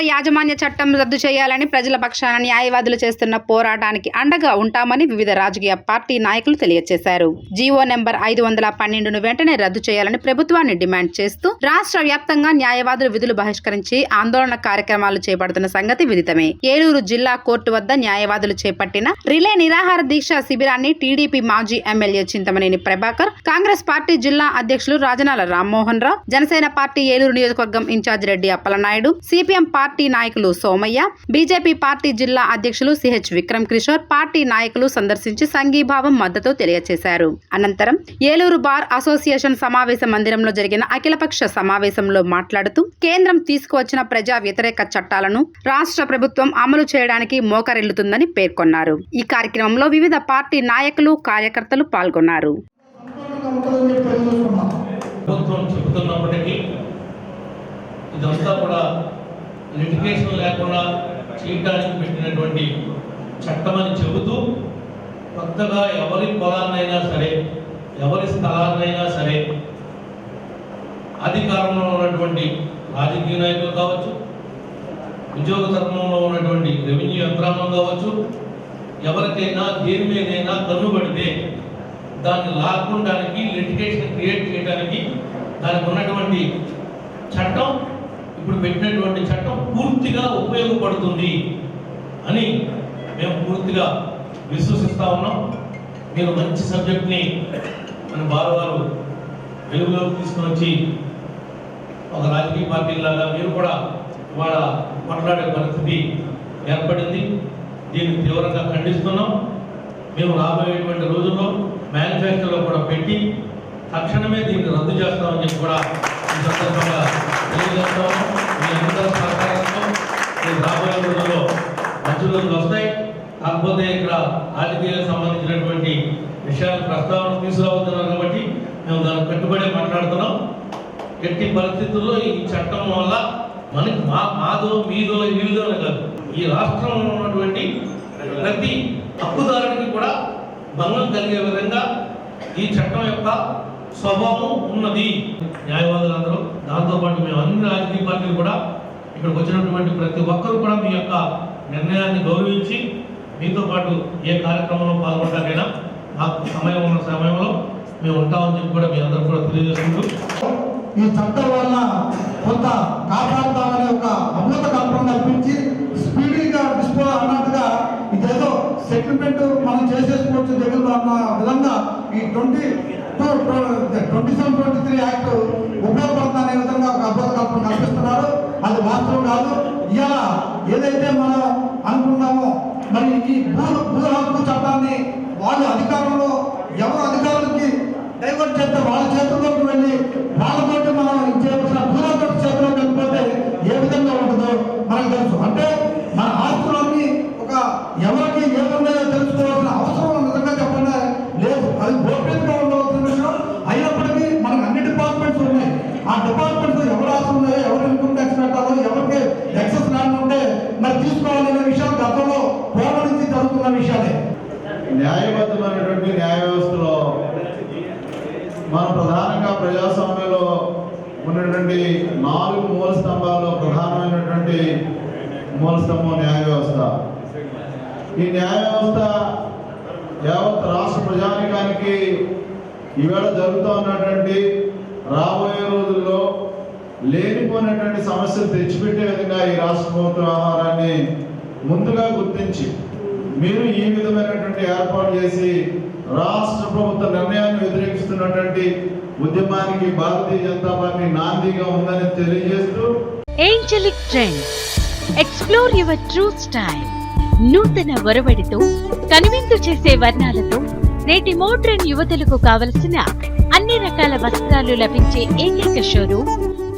రాష్ట్రంలో యాజమాన్య చట్టం రద్దు చేయాలని ప్రజల పక్షాన న్యాయవాదులు చేస్తున్న పోరాటానికి అండగా ఉంటామని వివిధ రాజకీయ పార్టీ నాయకులు తెలియజేశారు. జీవో నెంబర్ ఐదు వందల పన్నెండును వెంటనే రద్దు చేయాలని ప్రభుత్వాన్ని డిమాండ్ చేస్తూ రాష్ట్ర వ్యాప్తంగా న్యాయవాదులు విధులు బహిష్కరించి ఆందోళన కార్యక్రమాలు చేపడుతున్న సంగతి విదితమే. ఏలూరు జిల్లా కోర్టు వద్ద న్యాయవాదులు చేపట్టిన రిలే నిరాహార దీక్ష శిబిరాన్ని టీడీపీ మాజీ ఎమ్మెల్యే చింతమనేని ప్రభాకర్ కాంగ్రెస్ పార్టీ జిల్లా అధ్యక్షులు రాజనాల రామ్మోహన్ రావు జనసేన పార్టీ ఏలూరు నియోజకవర్గం incharge Reddy Appalanaidu CPM party party నాయకులు సోమయ్య బీజేపీ పార్టీ జిల్లా అధ్యక్షులు సిహెచ్ విక్రమ్ కిషోర్ పార్టీ నాయకులు సందర్శించి సంఘీభావం మద్దతు తెలియజేశారు అనంతరం ఏలూరు బార్ అసోసియేషన్ సమావేశ మందిరంలో జరిగిన అఖిలపక్ష సమావేశంలో మాట్లాడుతూ కేంద్రం తీసుకువచ్చిన ప్రజా వ్యతిరేక చట్టాలను రాష్ట్ర ప్రభుత్వం అమలు చేయడానికి మోకరిల్లుతుందని పేర్కొన్నారు. ఈ కార్యక్రమంలో వివిధ పార్టీ నాయకులు కార్యకర్తలు పాల్గొన్నారు. ప్రభుత్వం చెబుతున్నప్పటికీ ఇదంతా కూడా లిటిగేషన్ లేకుండా చేయడానికి పెట్టినటువంటి చట్టం అని చెబుతూ కొత్తగా ఎవరి పొలాన్నైనా సరే ఎవరి స్థలాన్నైనా సరే అధికారంలో ఉన్నటువంటి రాజకీయ నాయకులు కావచ్చు ఉద్యోగ ధర్మంలో ఉన్నటువంటి రెవెన్యూ యంత్రాంగం కావచ్చు ఎవరికైనా దేని మీదైనా కన్నుబడితే దాన్ని లాక్కుండానికి లిటిగేషన్ క్రియేట్ చేయడానికి దానికి ఉన్నటువంటి చట్టం ఇప్పుడు పెట్టినటువంటి చట్టం పూర్తిగా ఉపయోగపడుతుంది అని మేము పూర్తిగా విశ్వసిస్తా ఉన్నాం. మీరు మంచి సబ్జెక్ట్ని మన బాలవారు వెలుగులోకి తీసుకొని వచ్చి ఒక రాజకీయ పార్టీలాగా మీరు కూడా వాళ్ళ మాట్లాడే పరిస్థితి ఏర్పడింది. దీన్ని తీవ్రంగా ఖండిస్తున్నాం. మేము రాబోయేటువంటి రోజుల్లో మేనిఫెస్టోలో కూడా పెట్టి తక్షణమే దీన్ని రద్దు చేస్తామని చెప్పి కూడా ఈ సందర్భంగా తెలియజేస్తాము మీ అందరి సహకారంతో రాబోయే రోజుల్లో మంచి రోజులు వస్తాయి. కాకపోతే ఇక్కడ రాజకీయాలకు సంబంధించినటువంటి విషయాలు ప్రస్తావన తీసుకురావుతున్నారు కాబట్టి మేము దాన్ని కట్టుబడి మాట్లాడుతున్నాం. ఎట్టి పరిస్థితుల్లో ఈ చట్టం వల్ల మనకి మా మాదో మీదో వీళ్ళదో కాదు. ఈ రాష్ట్రంలో ఉన్నటువంటి ప్రతి హక్కుదారుడికి కూడా భంగం కలిగే విధంగా ఈ చట్టం యొక్క స్వభావం ఉన్నది. న్యాయవాదులందరూ దాంతోపాటు మేము అన్ని రాజకీయ పార్టీలు కూడా ఇక్కడికి వచ్చినటువంటి ప్రతి ఒక్కరు కూడా మీ యొక్క నిర్ణయాన్ని గౌరవించి మీతో పాటు ఏ కార్యక్రమంలో పాల్గొనడానికైనా మాకు సమయం ఉన్న సమయంలో మేము ఉంటామని చెప్పి కూడా మీ అందరూ కూడా తెలియజేసుకుంటూ. ఈ చట్టం వల్ల కొంత కాపాడుతామనే ఒక అమృత కల్పన కల్పించి స్పీడీగా డిస్పో అన్నట్టుగా ఇదేదో సెటిల్మెంట్ మనం చేసేసుకోవచ్చు దగ్గర అన్న విధంగా ఈ twenty twenty seven twenty three act ఉపయోగపడుతుందనే విధంగా ఒక అమృత కల్పన కల్పిస్తున్నారు అది వాస్తవం కాదు. ఇవాళ ఏదైతే మనం అనుకున్నామో మరి ఈ భూ భూ హక్కు చట్టాన్ని వాళ్ళు అధికారంలో ఎవరు అధికారులకి డైవర్ట్ చేస్తే వాళ్ళ చేతుల్లోకి వెళ్ళి డిపార్ట్మెంట్ ఎవరు ఆస్తులు ఎవరు ఇన్కమ్ ట్యాక్స్ పెట్టాలో ఎవరికి ఎక్సెస్ ల్యాండ్ ఉంటే మరి తీసుకోవాలనే విషయాలు గతంలో పూర్వ నుంచి జరుగుతున్న విషయాలే న్యాయబద్ధమైనటువంటి న్యాయ వ్యవస్థలో మన ప్రధానంగా ప్రజాస్వామ్యంలో ఉన్నటువంటి నాలుగు మూల స్తంభాల్లో ప్రధానమైనటువంటి మూల స్తంభం న్యాయ వ్యవస్థ. ఈ న్యాయ వ్యవస్థ యావత్ రాష్ట్ర ప్రజానికానికి ఈవేళ జరుగుతూ ఉన్నటువంటి లేనిపోయినటువంటి సమస్యలు తెచ్చిపెట్టే విధంగా ఈ రాష్ట్ర ప్రభుత్వ ఆహారాన్ని ముందుగా గుర్తించి మీరు ఈ విధమైనటువంటి ఏర్పాటు చేసి రాష్ట్ర ప్రభుత్వ నిర్ణయాన్ని వ్యతిరేకిస్తున్నటువంటి ఉద్యమానికి భారతీయ జనతా పార్టీ నాందిగా ఉందని తెలియజేస్తూ Angelic Trends explore your true style నూతన ఒరవడితో కనువిందు చేసే వర్ణాలతో నేటి మోడ్రన్ యువతలకు కావలసిన అన్ని రకాల వస్త్రాలు లభించే ఏకైక షోరూమ్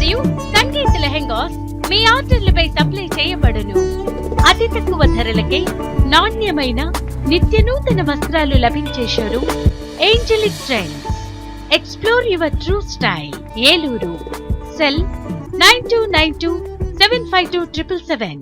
మరియు సంగీత లెహెంగాస్ మీ ఆర్డర్లపై సప్లై చేయబడును. అతి తక్కువ ధరలకే నాణ్యమైన నిత్య నూతన వస్త్రాలు లభించే showroom Angelic Trends explore your true style Eluru. Cell nine two nine two seven five two triple seven.